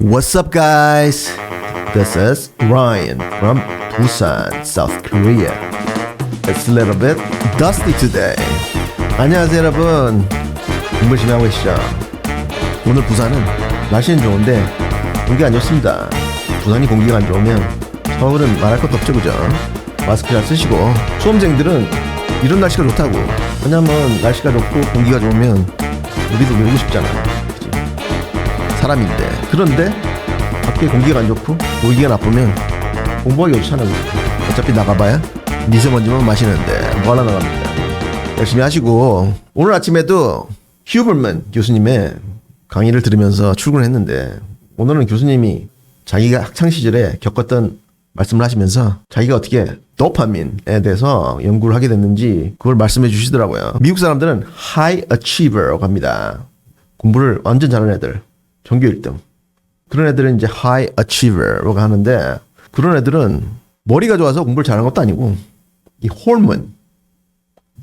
What's up, guys? This is Ryan from Busan, South Korea. It's a little bit dusty today. 안녕하세요, 여러분. 공부 열심히 하고 계시죠? 오늘 부산은 날씨는 좋은데 공기가 안 좋습니다. 부산이 공기가 안 좋으면 서울은 말할 것도 없죠, 그죠? 마스크 잘 쓰시고 수험생들은 이런 날씨가 좋다고. 왜냐면 날씨가 좋고 공기가 좋으면 우리도 놀고 싶잖아. 그치? 사람인데 그런데 밖에 공기가 안 좋고 공기가 나쁘면 공부하기 좋잖아 그죠? 어차피 나가봐야 미세먼지만 마시는데 뭐 하나 나갑니다 열심히 하시고 오늘 아침에도 휴블만 교수님의 강의를 들으면서 출근했는데 오늘은 교수님이 자기가 학창 시절에 겪었던 말씀을 하시면서 자기가 어떻게 도파민에 대해서 연구를 하게 됐는지 그걸 말씀해 주시더라고요. 미국 사람들은 high achiever라고 합니다. 공부를 완전 잘하는 애들, 전교 1등. 그런 애들은 이제 high achiever라고 하는데 그런 애들은 머리가 좋아서 공부를 잘하는 것도 아니고 이 호르몬,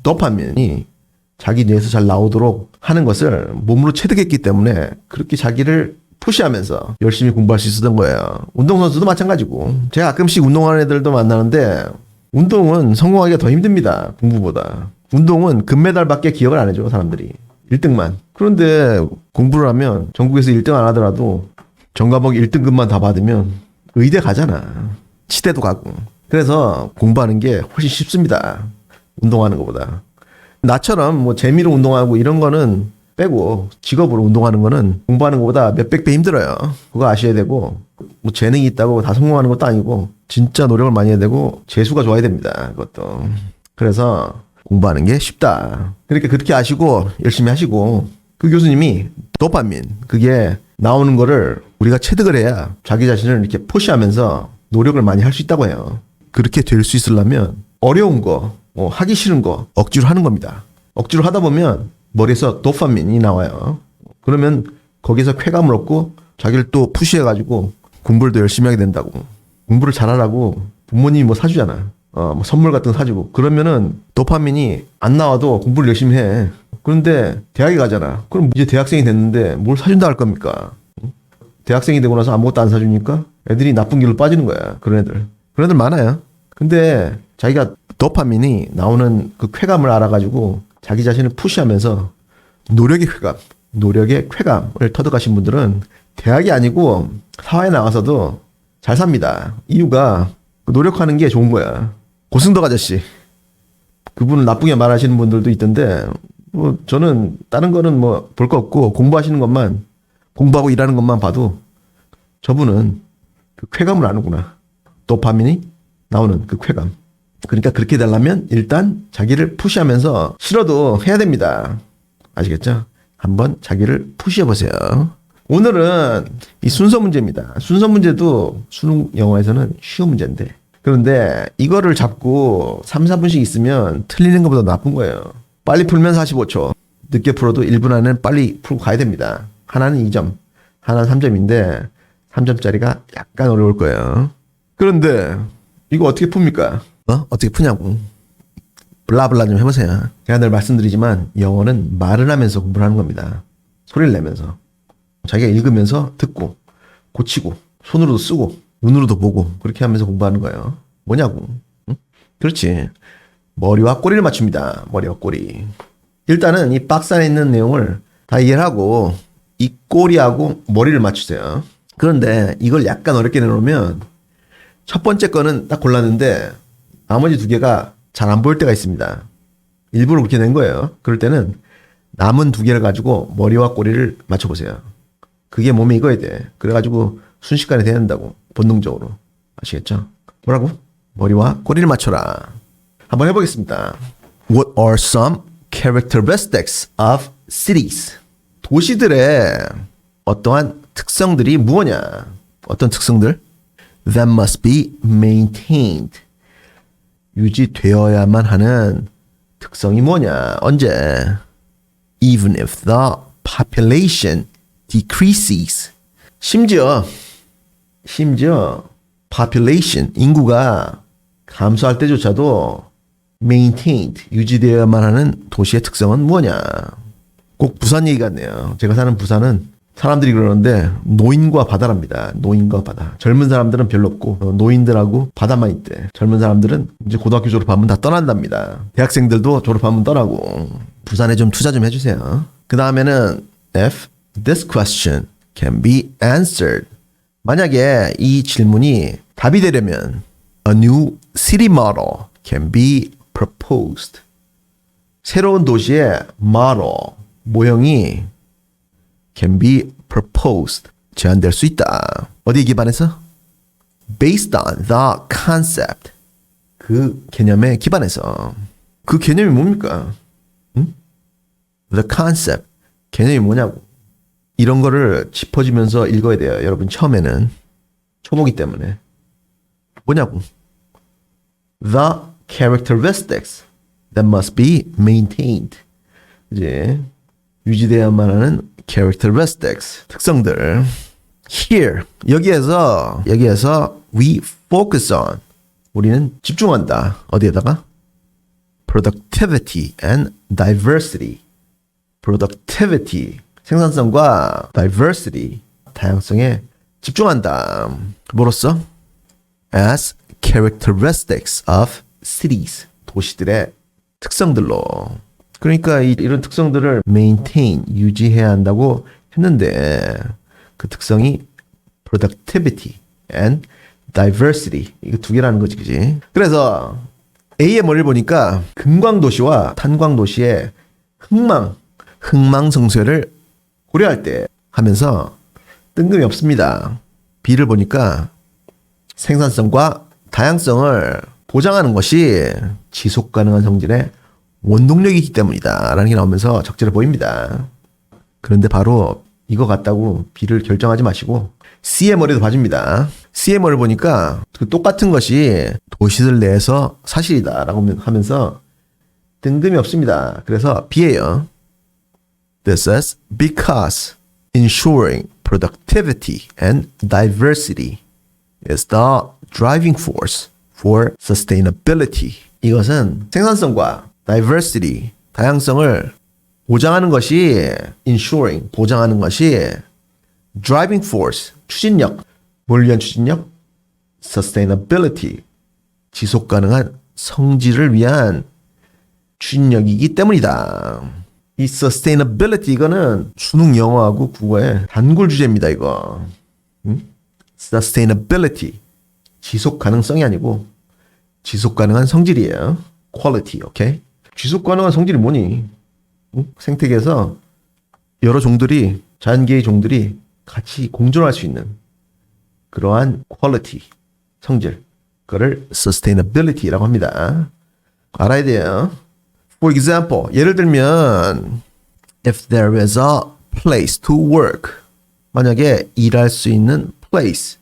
도파민이 자기 뇌에서 잘 나오도록 하는 것을 몸으로 체득했기 때문에 그렇게 자기를 푸시하면서 열심히 공부할 수 있었던 거예요. 운동선수도 마찬가지고. 제가 가끔씩 운동하는 애들도 만나는데 운동은 성공하기가 더 힘듭니다. 공부보다. 운동은 금메달밖에 기억을 안 해줘, 사람들이. 1등만. 그런데 공부를 하면 전국에서 1등 안 하더라도 전과목 1등급만 다 받으면 의대 가잖아. 치대도 가고. 그래서 공부하는 게 훨씬 쉽습니다. 운동하는 것보다. 나처럼 뭐 재미로 운동하고 이런 거는 빼고 직업으로 운동하는 거는 공부하는 것보다 몇백 배 힘들어요. 그거 아셔야 되고 뭐 재능이 있다고 다 성공하는 것도 아니고 진짜 노력을 많이 해야 되고 재수가 좋아야 됩니다. 그것도. 그래서 공부하는 게 쉽다. 그러니까 그렇게 아시고 열심히 하시고 그 교수님이 도파민 그게 나오는 거를 우리가 체득을 해야 자기 자신을 이렇게 포시하면서 노력을 많이 할 수 있다고 해요. 그렇게 될 수 있으려면 어려운 거, 뭐 하기 싫은 거 억지로 하는 겁니다. 억지로 하다 보면 머리에서 도파민이 나와요. 그러면 거기서 쾌감을 얻고 자기를 또 푸시해가지고 공부를 더 열심히 하게 된다고. 공부를 잘하라고 부모님이 뭐 사주잖아. 어, 뭐 선물 같은 거 사주고. 그러면은 도파민이 안 나와도 공부를 열심히 해. 그런데 대학에 가잖아. 그럼 이제 대학생이 됐는데 뭘 사준다 할 겁니까? 대학생이 되고 나서 아무것도 안 사주니까 애들이 나쁜 길로 빠지는 거야. 그런 애들. 그런 애들 많아요. 근데 자기가 도파민이 나오는 그 쾌감을 알아가지고 자기 자신을 푸시하면서 노력의 쾌감, 노력의 쾌감을 터득하신 분들은 대학이 아니고 사회에 나가서도 잘 삽니다. 이유가 그 노력하는 게 좋은 거야. 고승덕 아저씨. 그분을 나쁘게 말하시는 분들도 있던데, 뭐, 저는 다른 거는 뭐 볼 거 없고 공부하시는 것만, 공부하고 일하는 것만 봐도 저분은 그 쾌감을 아는구나. 도파민이 나오는 그 쾌감. 그러니까 그렇게 되려면 일단 자기를 푸시하면서 싫어도 해야 됩니다. 아시겠죠? 한번 자기를 푸시해 보세요. 오늘은 이 순서 문제입니다. 순서 문제도 수능 영어에서는 쉬운 문제인데. 그런데 이거를 잡고 3, 4분씩 있으면 틀리는 것보다 나쁜 거예요. 빨리 풀면 45초. 늦게 풀어도 1분 안에 빨리 풀고 가야 됩니다. 하나는 2점, 하나는 3점인데 3점짜리가 약간 어려울 거예요. 그런데 이거 어떻게 풉니까? 어? 어떻게 푸냐고. 블라블라 좀 해보세요. 제가 늘 말씀드리지만 영어는 말을 하면서 공부를 하는 겁니다. 소리를 내면서. 자기가 읽으면서 듣고 고치고 손으로도 쓰고 눈으로도 보고 그렇게 하면서 공부하는 거예요. 뭐냐고. 응? 그렇지. 머리와 꼬리를 맞춥니다. 머리와 꼬리. 일단은 이 박스 안에 있는 내용을 다 이해를 하고 이 꼬리하고 머리를 맞추세요. 그런데 이걸 약간 어렵게 내놓으면 첫 번째 거는 딱 골랐는데 나머지 두 개가 잘 안 보일 때가 있습니다. 일부러 그렇게 낸 거예요. 그럴 때는 남은 두 개를 가지고 머리와 꼬리를 맞춰보세요. 그게 몸에 익어야 돼. 그래가지고 순식간에 돼야 된다고. 본능적으로. 아시겠죠? 뭐라고? 머리와 꼬리를 맞춰라. 한번 해보겠습니다. What are some characteristics of cities? 도시들의 어떠한 특성들이 무엇냐? 어떤 특성들? That must be maintained. 유지되어야만 하는 특성이 뭐냐? 언제? Even if the population decreases. 심지어 심지어 population 인구가 감소할 때조차도 maintained 유지되어야만 하는 도시의 특성은 뭐냐? 꼭 부산 얘기 같네요. 제가 사는 부산은 사람들이 그러는데 노인과 바다랍니다. 노인과 바다. 젊은 사람들은 별로 없고 어, 노인들하고 바다만 있대. 젊은 사람들은 이제 고등학교 졸업하면 다 떠난답니다. 대학생들도 졸업하면 떠나고 부산에 좀 투자 좀 해주세요. 그 다음에는 F. This question can be answered. 만약에 이 질문이 답이 되려면 a new city model can be proposed. 새로운 도시의 model, 모형이 can be proposed. 제안될 수 있다. 어디에 기반해서? based on the concept. 그 개념에 기반해서. 그 개념이 뭡니까? 응? the concept. 개념이 뭐냐고. 이런 거를 짚어주면서 읽어야 돼요. 여러분 처음에는. 초보기 때문에. 뭐냐고. The characteristics that must be maintained. 이제 유지돼야만 하는 characteristics 특성들. Here 여기에서 여기에서 we focus on 우리는 집중한다. 어디에다가 productivity and diversity. productivity 생산성과 diversity 다양성에 집중한다. 뭐로써? as characteristics of cities 도시들의 특성들로. 그러니까 이, 이런 특성들을 maintain 유지해야 한다고 했는데 그 특성이 productivity and diversity. 이거 두 개라는 거지 그지? 그래서 A의 머리를 보니까 금광도시와 탄광도시의 흥망 흥망성쇠를 고려할 때 하면서 뜬금이 없습니다. B를 보니까 생산성과 다양성을 보장하는 것이 지속 가능한 성질의 원동력이기 때문이다. 라는 게 나오면서 적절해 보입니다. 그런데 바로 이거 같다고 B를 결정하지 마시고 C의 머리도 봐줍니다. C의 머리를 보니까 그 똑같은 것이 도시들 내에서 사실이다. 라고 하면서 뜬금이 없습니다. 그래서 B예요. This is because ensuring productivity and diversity is the driving force for sustainability. 이것은 생산성과 diversity, 다양성을 보장하는 것이 ensuring, 보장하는 것이 driving force, 추진력. 뭘 위한 추진력? sustainability, 지속 가능한 성질을 위한 추진력이기 때문이다. 이 sustainability 이거는 수능 영어하고 국어의 단골 주제입니다, 이거. 음? sustainability 지속 가능성이 아니고 지속 가능한 성질이에요. quality, 오케이? 지속 가능한 성질이 뭐니? 응? 생태계에서 여러 종들이 자연계의 종들이 같이 공존할 수 있는 그러한 quality 성질 그거를 sustainability라고 합니다. 알아야 돼요. For example, 예를 들면 if there is a place to work 만약에 일할 수 있는 place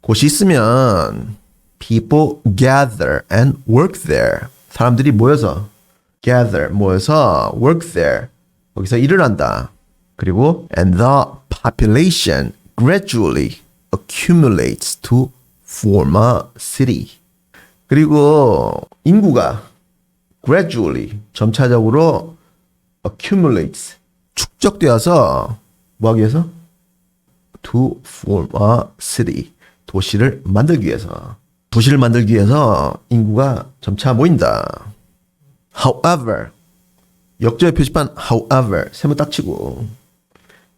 곳이 있으면 people gather and work there. 사람들이 모여서 gather 모여서 work there. 거기서 일을 한다. 그리고 and the population gradually accumulates to form a city. 그리고 인구가 gradually 점차적으로 accumulates 축적되어서 뭐 하기 위해서 to form a city 도시를 만들기 위해서 도시를 만들기 위해서 인구가 점차 모인다. However 역조의 표시판 however 세모 딱 치고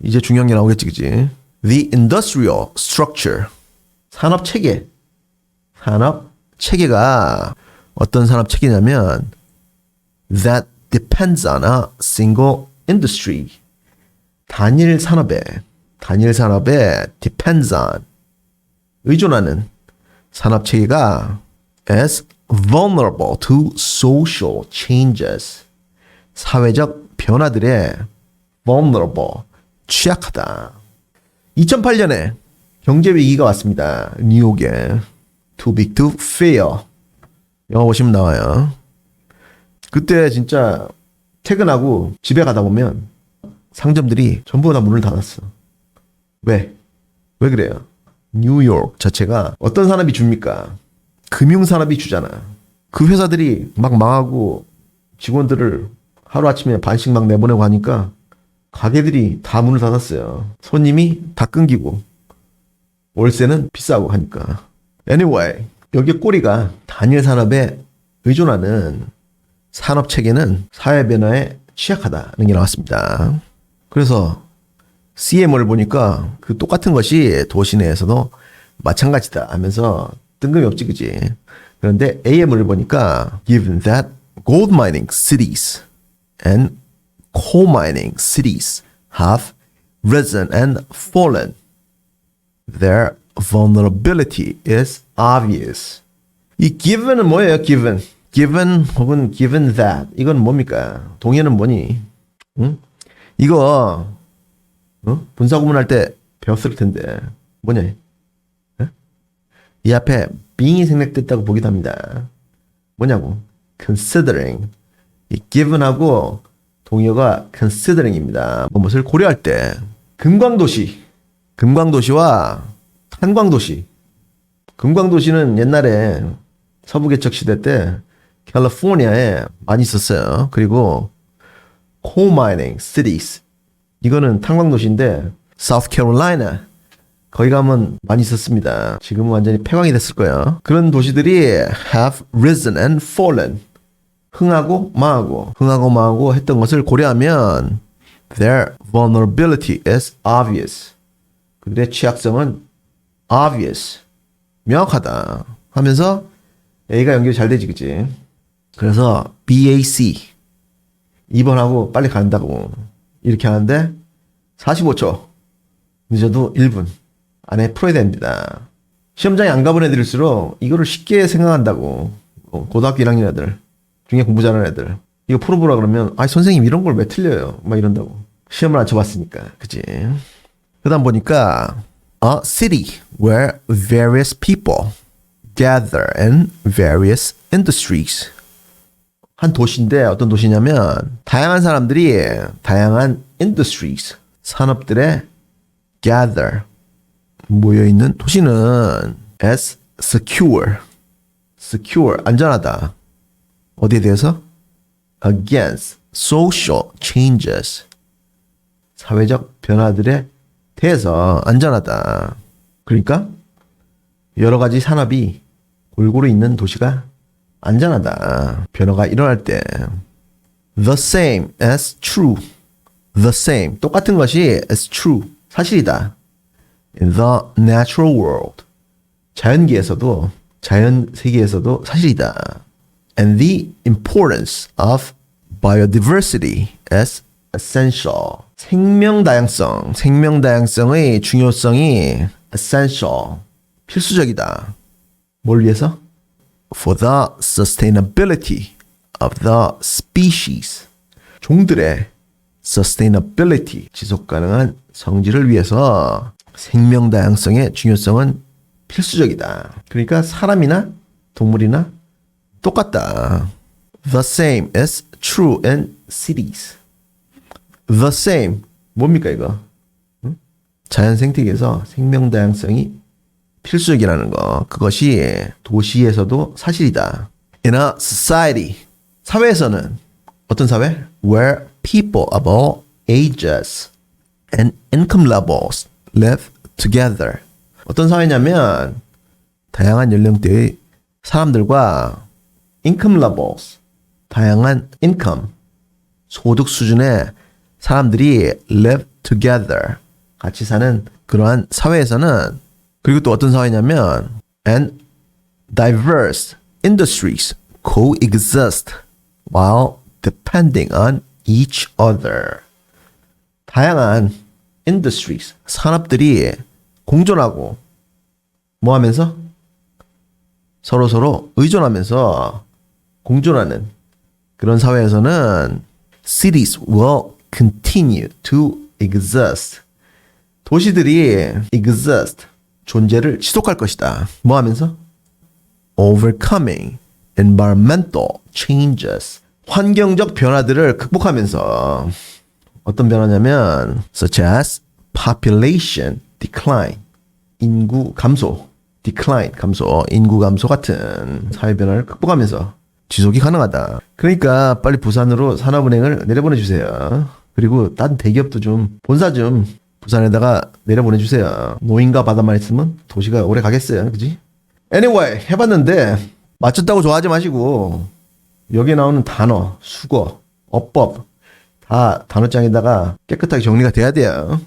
이제 중요한 게 나오겠지 그지? The industrial structure 산업 체계 산업 체계가 어떤 산업 체계냐면 that depends on a single industry 단일 산업에 단일 산업에 depends on 의존하는 산업 체계가 as vulnerable to social changes 사회적 변화들에 vulnerable 취약하다. 2008년에 경제 위기가 왔습니다. 뉴욕에 too big to fail 영화 보시면 나와요. 그때 진짜 퇴근하고 집에 가다 보면 상점들이 전부 다 문을 닫았어. 왜? 왜 그래요? 뉴욕 자체가 어떤 산업이 줍니까? 금융 산업이 주잖아. 그 회사들이 막 망하고 직원들을 하루아침에 반씩 막 내보내고 하니까 가게들이 다 문을 닫았어요. 손님이 다 끊기고 월세는 비싸고 하니까. Anyway, 여기 꼬리가 단일 산업에 의존하는 산업 체계는 사회 변화에 취약하다는 게 나왔습니다. 그래서 CM을 보니까 그 똑같은 것이 도시 내에서도 마찬가지다 하면서 뜬금이 없지 그지. 그런데 AM을 보니까 given that gold mining cities and coal mining cities have risen and fallen their vulnerability is obvious. 이 given은 뭐예요? given. given 혹은 given that. 이건 뭡니까? 동의는 뭐니? 응? 이거 어? 분사 구문 할 때 배웠을 텐데 뭐냐? 어? 이 앞에 being이 생략됐다고 보기도 합니다. 뭐냐고? considering. 이 given하고 동의어가 considering입니다. 무엇을 고려할 때 금광도시, 금광도시와 탄광도시. 금광도시는 옛날에 서부 개척 시대 때 캘리포니아에 많이 있었어요. 그리고 coal mining cities. 이거는 탄광도시인데 South Carolina 거기 가면 많이 있었습니다. 지금은 완전히 폐광이 됐을 거예요. 그런 도시들이 have risen and fallen. 흥하고 망하고 흥하고 망하고 했던 것을 고려하면 their vulnerability is obvious. 그들의 취약성은 obvious. 명확하다. 하면서 A가 연결이 잘 되지, 그치? 그래서 BAC 2번하고 빨리 간다고 이렇게 하는데 45초 늦어도 1분 안에 풀어야 됩니다. 시험장에 안 가본 애들일수록 이거를 쉽게 생각한다고. 어, 고등학교 1학년 애들 중에 공부 잘하는 애들. 이거 풀어보라 그러면 아 선생님 이런 걸 왜 틀려요? 막 이런다고. 시험을 안 쳐봤으니까. 그치? 그 다음 보니까 a city where various people gather in various industries 한 도시인데 어떤 도시냐면 다양한 사람들이 다양한 industries 산업들에 gather 모여 있는 도시는 as secure secure 안전하다. 어디에 대해서? against social changes. 사회적 변화들에 대해서 안전하다. 그러니까 여러 가지 산업이 골고루 있는 도시가 안전하다. 변화가 일어날 때 the same as true. the same 똑같은 것이 as true 사실이다. in the natural world 자연계에서도 자연 세계에서도 사실이다. and the importance of biodiversity as essential 생명 다양성 생명 다양성의 중요성이 essential 필수적이다. 뭘 위해서? For the sustainability of the species. 종들의 sustainability, 지속 가능한 성질을 위해서 생명 다양성의 중요성은 필수적이다. 그러니까 사람이나 동물이나 똑같다. The same is true in cities. The same 뭡니까 이거? 응? 자연 생태계에서 생명 다양성이 필수적이라는 거. 그것이 도시에서도 사실이다. In a society. 사회에서는 어떤 사회? Where people of all ages and income levels live together. 어떤 사회냐면 다양한 연령대의 사람들과 income levels, 다양한 income, 소득 수준의 사람들이 live together, 같이 사는 그러한 사회에서는 그리고 또 어떤 사회냐면 and diverse industries coexist while depending on each other. 다양한 industries 산업들이 공존하고 뭐 하면서 서로 서로 의존하면서 공존하는 그런 사회에서는 cities will continue to exist. 도시들이 exist 존재를 지속할 것이다. 뭐 하면서? overcoming environmental changes. 환경적 변화들을 극복하면서 어떤 변화냐면 such as population decline. 인구 감소. decline 감소. 인구 감소 같은 사회 변화를 극복하면서 지속이 가능하다. 그러니까 빨리 부산으로 산업은행을 내려보내 주세요. 그리고 딴 대기업도 좀 본사 좀 부산에다가 내려 보내주세요. 노인과 바다만 있으면 도시가 오래 가겠어요. 그지? Anyway, 해봤는데 맞췄다고 좋아하지 마시고 여기에 나오는 단어, 수거, 어법 다 단어장에다가 깨끗하게 정리가 돼야 돼요.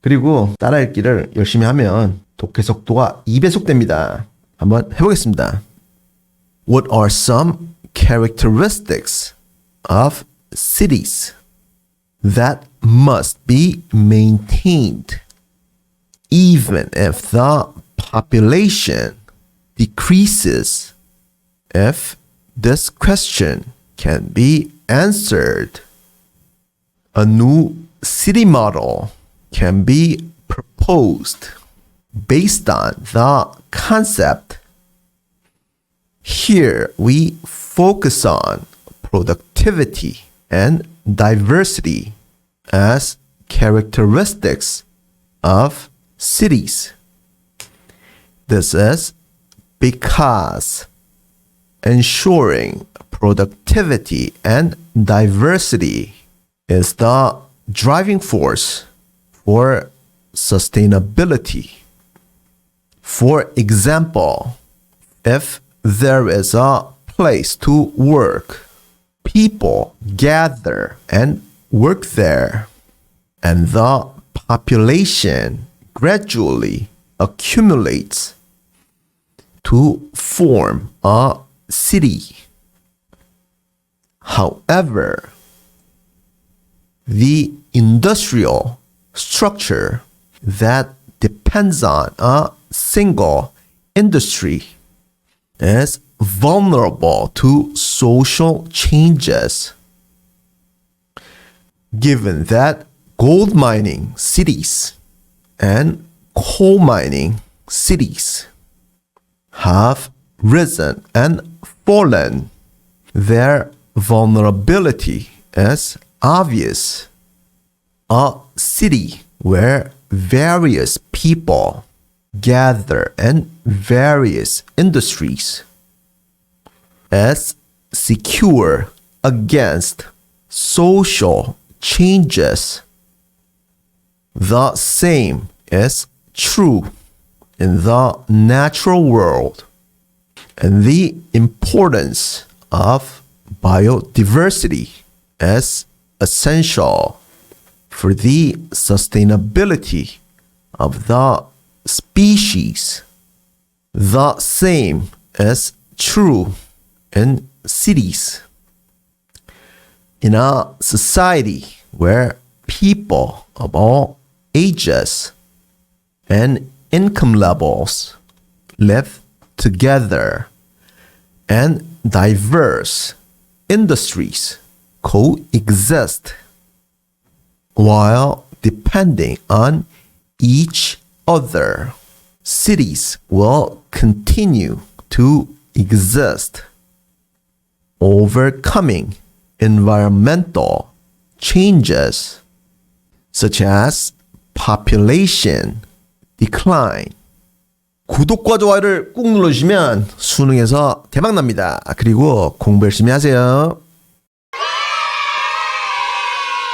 그리고 따라 읽기를 열심히 하면 독해 속도가 2배속 됩니다. 한번 해보겠습니다. What are some characteristics of cities that must be maintained even if the population decreases? If this question can be answered, a new city model can be proposed based on the concept. Here we focus on productivity and diversity as characteristics of cities. This is because ensuring productivity and diversity is the driving force for sustainability. For example, if there is a place to work, people gather and work there, and the population gradually accumulates to form a city. However, the industrial structure that depends on a single industry is vulnerable to social changes. Given that gold mining cities and coal mining cities have risen and fallen, their vulnerability is obvious. A city where various people gather in various industries is secure against social changes. The same is true in the natural world and the importance of biodiversity is essential for the sustainability of the species. The same is true in cities. In a society where people of all ages and income levels live together and diverse industries coexist while depending on each other. Cities will continue to exist, overcoming environmental changes such as population decline. 구독과 좋아요를 꾹 눌러주시면 수능에서 대박 납니다. 그리고 공부 열심히 하세요.